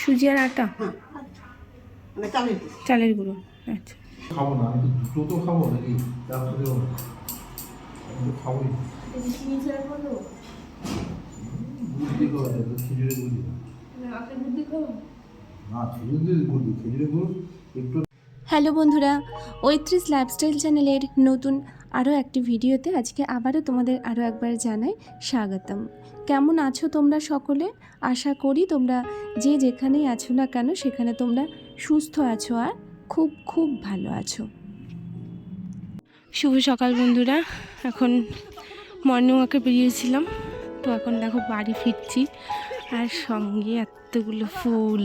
সুজি আর আটা? হ্যাঁ। মানে চালের গুঁড়ো। আচ্ছা। খাব না আমি তো দুটো তো খাব নাকি আমি খাবোই। না। খাওয়া যায়, খেজুরের গুড়। না খেজুরের গুড় খেজুরের গুড় একটু হ্যালো বন্ধুরা ঐত্রিশ লাইফস্টাইল চ্যানেলের নতুন আরও একটি ভিডিওতে আজকে আবারও তোমাদের আরও একবার জানাই স্বাগতম। কেমন আছো তোমরা সকলে? আশা করি তোমরা যে যেখানেই আছো না কেন সেখানে তোমরা সুস্থ আছো আর খুব খুব ভালো আছো। শুভ সকাল বন্ধুরা। এখন মর্নিং ওয়াকে বেরিয়েছিলাম। তো এখন দেখো বাড়ি ফিরছি আর সঙ্গে এতগুলো ফুল।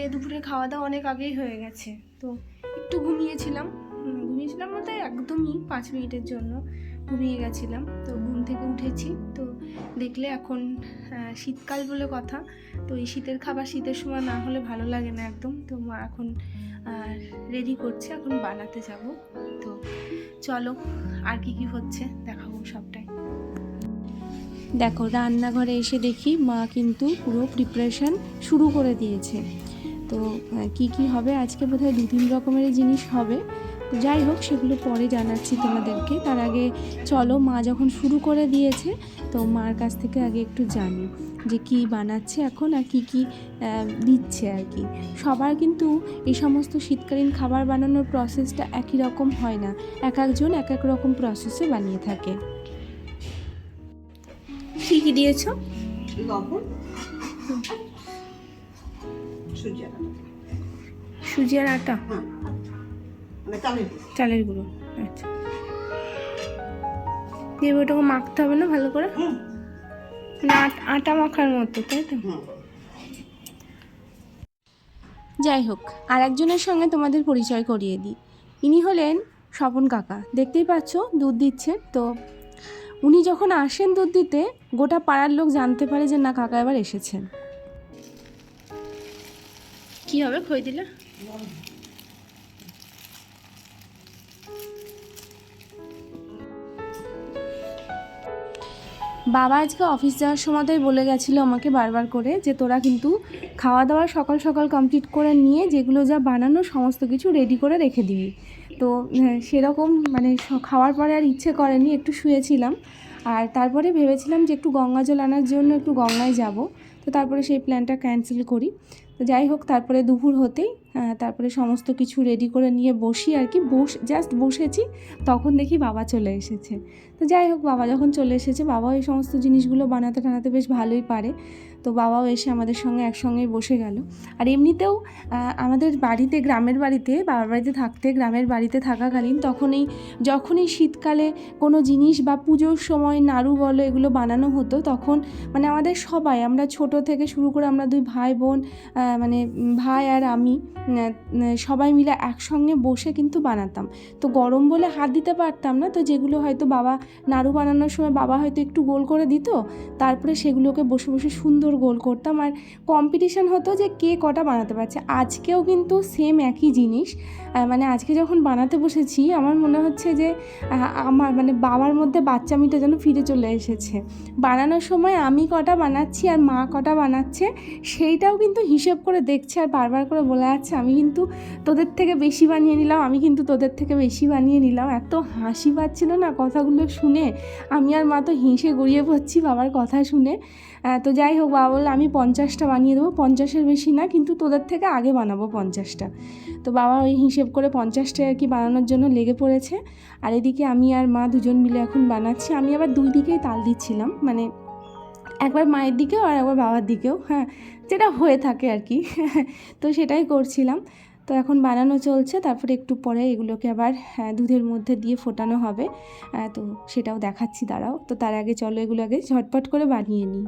আজকে দুপুরে খাওয়া দাওয়া অনেক আগেই হয়ে গেছে। তো একটু ঘুমিয়েছিলাম। ঘুমিয়েছিলাম বলতে একদমই পাঁচ মিনিটের জন্য ঘুমিয়ে গেছিলাম। তো ঘুম থেকে উঠেছি। তো দেখলে এখন শীতকাল বলে কথা। তো এই শীতের খাবার শীতের সময় না হলে ভালো লাগে না একদম। তো মা এখন রেডি করছে। এখন বানাতে যাব। তো চলো, আর কি কি হচ্ছে দেখাবো সবটাই। দেখো, রান্নাঘরে এসে দেখি মা কিন্তু পুরো প্রিপারেশন শুরু করে দিয়েছে। তো কি কি হবে? আজকে বোধহয় দু তিন রকমের জিনিস হবে। তো যাই হোক সেগুলো পরে জানাচ্ছি তোমাদেরকে। তার আগে চলো মা যখন শুরু করে দিয়েছে তো মার কাছ থেকে আগে একটু জানি যে কি বানাচ্ছে এখন আর কি কি দিচ্ছে আর কি। সবার কিন্তু এই সমস্ত শীতকালীন খাবার বানানোর প্রসেসটা একই রকম হয় না। এক একজন এক এক রকম প্রসেসে বানিয়ে থাকে। কী কী দিয়েছ? লবণ। সুজি আর আটা দিলাম। সুজি আর আটা হ্যাঁ। মানে চালের গুঁড়ো। চালের গুঁড়ো আচ্ছা। দিয়ে ওটাকে মাখতে হবে না ভালো করে? মানে আটা মাখার মতো তাই তো? যাই হোক আর একজনের সঙ্গে তোমাদের পরিচয় করিয়ে দিই। ইনি হলেন স্বপন কাকা। দেখতেই পাচ্ছ দুধ দিচ্ছেন। তো উনি যখন আসেন দুধ দিতে গোটা পাড়ার লোক জানতে পারে যে না কাকা এবার এসেছেন। কি হবে? খই দিলে? বাবা আজকে অফিস যাওয়ার সময়তেই বলে গেছিল আমাকে বারবার করে যে তোরা কিন্তু খাওয়া দাওয়া সকাল সকাল কমপ্লিট করে নিয়ে যেগুলো যা বানানো সমস্ত কিছু রেডি করে রেখে দিবি। তো হ্যাঁ, সেরকম মানে খাওয়ার পরে আর ইচ্ছে করেনি একটু শুয়েছিলাম। আর তারপরে ভেবেছিলাম যে একটু গঙ্গা জল আনার জন্য একটু গঙ্গায় যাব। তো তারপরে সেই প্ল্যানটা ক্যান্সেল করি। তো যাই হোক তারপরে দুপুর হতেই তারপরে সমস্ত কিছু রেডি করে নিয়ে বসি আর কি। বস জাস্ট বসেছি, তখন দেখি বাবা চলে এসেছে। তো যাই হোক, বাবা যখন চলে এসেছে বাবাও এই সমস্ত জিনিসগুলো বানাতে টানাতে বেশ ভালোই পারে। তো বাবাও এসে আমাদের সঙ্গে একসঙ্গেই বসে গেল। আর এমনিতেও আমাদের বাড়িতে, গ্রামের বাড়িতে, বাবার বাড়িতে থাকতে, গ্রামের বাড়িতে থাকাকালীন তখনই, যখনই শীতকালে কোনো জিনিস বা পুজোর সময় নাড়ু বলো এগুলো বানানো হতো, তখন মানে আমাদের সবাই, আমরা ছোট থেকে শুরু করে আমরা দুই ভাই বোন মানে ভাই আর আমি সবাই মিলে একসঙ্গে বসে কিন্তু বানাতাম। তো গরম বলে হাত দিতে পারতাম না, তো যেগুলো হয়তো বাবা নাড়ু বানানোর সময় বাবা হয়তো একটু গোল করে দিত, তারপরে সেগুলোকে বসে বসে সুন্দর গোল করতাম। আর কম্পিটিশান হতো যে কে কটা বানাতে পারছে। আজকেও কিন্তু সেম একই জিনিস। মানে আজকে যখন বানাতে বসেছি, আমার মনে হচ্ছে যে আমার মানে বাবার মধ্যে বাচ্চা বাচ্চামিটা যেন ফিরে চলে এসেছে। বানানোর সময় আমি কটা বানাচ্ছি আর মা কটা বানাচ্ছে, সেইটাও কিন্তু হিসেব করে দেখছে আর বারবার করে বলে যাচ্ছে আমি কিন্তু তোদের থেকে বেশি বানিয়ে নিলাম, আমি কিন্তু তোদের থেকে বেশি বানিয়ে নিলাম। এত হাসি পাচ্ছিল না কথাগুলো শুনে। আমি আর মা তো হেসে গড়িয়ে পড়ছি বাবার কথা শুনে। তো যাই হোক, বাবা বলল, আমি পঞ্চাশটা বানিয়ে দেবো। পঞ্চাশের বেশি না, কিন্তু তোদের থেকে আগে বানাবো পঞ্চাশটা। তো বাবা ওই হিসেব করে পঞ্চাশটা আর কি বানানোর জন্য লেগে পড়েছে। আর এদিকে আমি আর মা দুজন মিলে এখন বানাচ্ছি। আমি আবার দুই দিকেই তাল দিচ্ছিলাম মানে একবার মায়ের দিকেও আর একবার বাবার দিকেও হ্যাঁ যেটা হয়ে থাকে আর কি। তো সেটাই করছিলাম। তো এখন বানানো চলছে তারপরে একটু পরে এগুলোকে আবার হ্যাঁ, দুধের মধ্যে দিয়ে ফোটানো হবে। আহ, তো সেটাও দেখাচ্ছি দাঁড়াও। তো তার আগে চলো এগুলো আগে ঝটপট করে বানিয়ে নিই।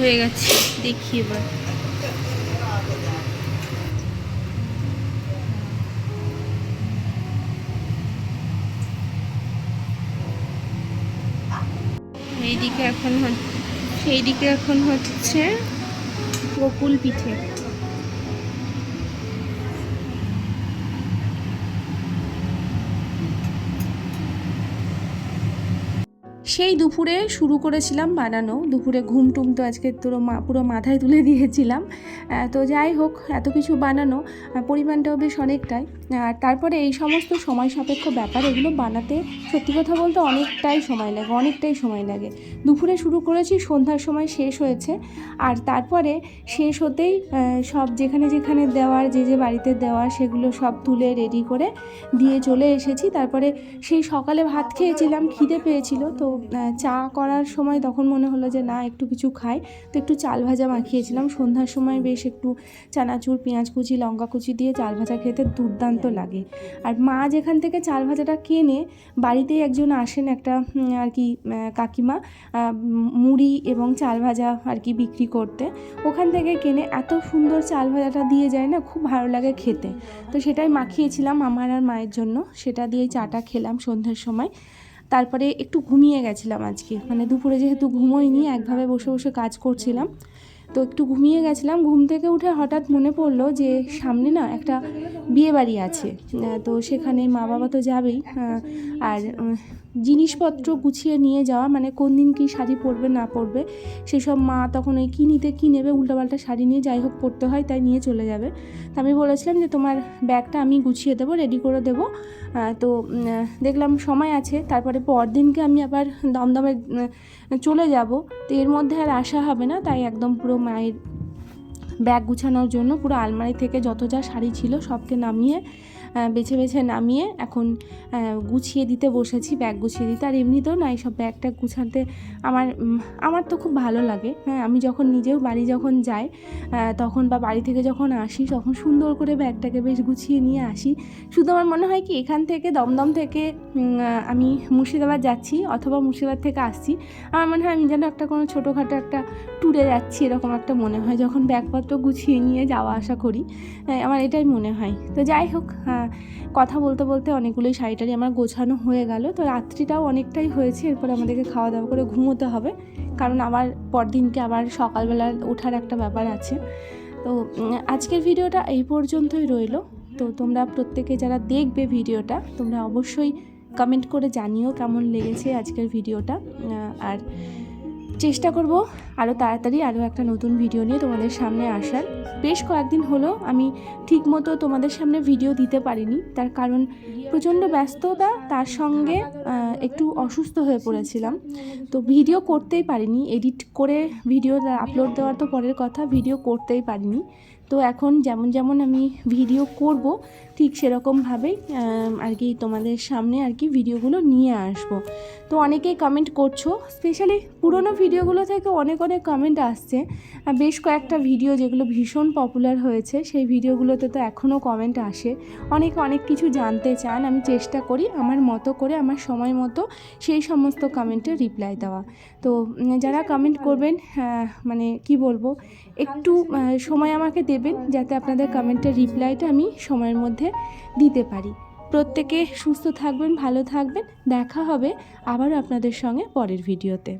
হয়ে গেছে। দেখি এবার। এইদিকে এখন সেইদিকে এখন হচ্ছে গোকুল পিঠে। সেই দুপুরে শুরু করেছিলাম বানানো। দুপুরে ঘুম টুম তো আজকে পুরো মা, পুরো মাথায় তুলে দিয়েছিলাম। তো যাই হোক, এত কিছু বানানো পরিমাণটাও বেশ অনেকটাই। আর তারপরে এই সমস্ত সময় সাপেক্ষ ব্যাপার, এগুলো বানাতে সত্যি কথা বলতে অনেকটাই সময় লাগে, অনেকটাই সময় লাগে। দুপুরে শুরু করেছি, সন্ধ্যার সময় শেষ হয়েছে। আর তারপরে শেষ হতেই সব যেখানে যেখানে দেওয়ার, যে যে বাড়িতে দেওয়ার, সেগুলো সব তুলে রেডি করে দিয়ে চলে এসেছি। তারপরে সেই সকালে ভাত খেয়েছিলাম, খিদে পেয়েছিল। তো চা করার সময় তখন মনে হলো যে, না, একটু কিছু খাই। তো একটু চাল ভাজা মাখিয়েছিলাম। সন্ধ্যার সময় বেশ একটু চানাচুর, পেঁয়াজ কুচি, লঙ্কা কুচি দিয়ে চাল ভাজা খেতে দুর্দান্ত লাগে। আর মা যেখান থেকে চাল ভাজাটা কেনে, বাড়িতেই একজন আসেন একটা আর কি কাকিমা মুড়ি এবং চাল ভাজা আর কি বিক্রি করতে। ওখান থেকে কেনে এত সুন্দর চাল ভাজাটা দিয়ে যায় না, খুব ভালো লাগে খেতে। তো সেটাই মাখিয়েছিলাম আমার আর মায়ের জন্য। সেটা দিয়েই চাটা খেলাম সন্ধ্যের সময়। তারপরে একটু ঘুমিয়ে গেছিলাম আজকে। মানে দুপুরে যেহেতু ঘুমোইনি, একভাবে বসে বসে কাজ করছিলাম। তো একটু ঘুমিয়ে গেছিলাম। ঘুম থেকে উঠে হঠাৎ মনে পড়ল যে সামনে না একটা বিয়ে বাড়ি আছে। তো সেখানে মা বাবা তো যাবেই। আর জিনিসপত্র গুছিয়ে নিয়ে যাওয়া মানে কোন দিন কী শাড়ি পরবে, না পরবে, সেসব মা তখন ওই কী নিতে, কী নেবে, উল্টোপাল্টা শাড়ি নিয়ে যাই হোক পরতে হয়, তাই নিয়ে চলে যাবে। তা আমি বলেছিলাম যে তোমার ব্যাগটা আমি গুছিয়ে দেবো রেডি করে দেবো। তো দেখলাম সময় আছে, তারপরে পরদিনকে আমি আবার দমদমে চলে যাব। তো এর মধ্যে আর আসা হবে না, তাই একদম পুরো মায়ের ব্যাগ গুছানোর জন্য পুরো আলমারি থেকে যত যা শাড়ি ছিল সবকে নামিয়ে বেছে বেছে নামিয়ে এখন গুছিয়ে দিতে বসেছি ব্যাগ গুছিয়ে দিতে। আর এমনিতেও না এইসব ব্যাগটা গুছাতে আমার আমার তো খুব ভালো লাগে। হ্যাঁ আমি যখন নিজেও বাড়ি যখন যাই তখন বা বাড়ি থেকে যখন আসি তখন সুন্দর করে ব্যাগটাকে বেশ গুছিয়ে নিয়ে আসি। শুধু আমার মনে হয় কি এখান থেকে দমদম থেকে আমি মুর্শিদাবাদ যাচ্ছি অথবা মুর্শিদাবাদ থেকে আসছি আমার মনে হয় আমি যেন একটা কোনো ছোটোখাটো একটা ট্যুরে যাচ্ছি এরকম একটা মনে হয়। যখন ব্যাগপত্র গুছিয়ে নিয়ে যাওয়া আসা করি হ্যাঁ, আমার এটাই মনে হয়। তো যাই হোক আহ, কথা বলতে বলতে অনেকগুলোই শাড়িটারি আমার গোছানো হয়ে গেল। তো রাত্রিটাও অনেকটাই হয়েছে। এরপর আমাদেরকে খাওয়া দাওয়া করে ঘুমোতে হবে। কারণ আবার পরদিনকে আবার সকালবেলা ওঠার একটা ব্যাপার আছে। তো আজকের ভিডিওটা এই পর্যন্তই রইল। তো তোমরা প্রত্যেকে যারা দেখবে ভিডিওটা, তোমরা অবশ্যই কমেন্ট করে জানিও কেমন লেগেছে আজকের ভিডিওটা। আর চেষ্টা করব আরও তাড়াতাড়ি আরও একটা নতুন ভিডিও নিয়ে তোমাদের সামনে আসার। বেশ কয়েকদিন হলো আমি ঠিকমতো তোমাদের সামনে ভিডিও দিতে পারিনি। তার কারণ প্রচণ্ড ব্যস্ততা, তার সঙ্গে একটু অসুস্থ হয়ে পড়েছিলাম। তো ভিডিও করতেই পারিনি এডিট করে ভিডিও আপলোড দেওয়ার তো পরের কথা ভিডিও করতেই পারিনি। তো এখন যেমন যেমন আমি ভিডিও করব ঠিক সেরকমভাবেই আর কি তোমাদের সামনে আর কি ভিডিওগুলো নিয়ে আসব। তো অনেকেই কমেন্ট করছ স্পেশালি পুরনো ভিডিওগুলো থেকে অনেক অনেক কমেন্ট আসছে। বেশ কয়েকটা ভিডিও যেগুলো ভীষণ পপুলার হয়েছে সেই ভিডিওগুলোতে তো এখনও কমেন্ট আসে। অনেকে অনেক কিছু জানতে চান আমি চেষ্টা করি আমার মতো করে আমার সময় মতো সেই সমস্ত কমেন্টের রিপ্লাই দেওয়া। তো যারা কমেন্ট করবেন আহ, মানে কি বলব একটু সময় আমাকে দেবেন যাতে আপনাদের কমেন্টের রিপ্লাইটা আমি সময়ের মধ্যে দিতে পারি। প্রত্যেকে সুস্থ থাকবেন, ভালো থাকবেন। দেখা হবে আবার আপনাদের সঙ্গে পরের ভিডিওতে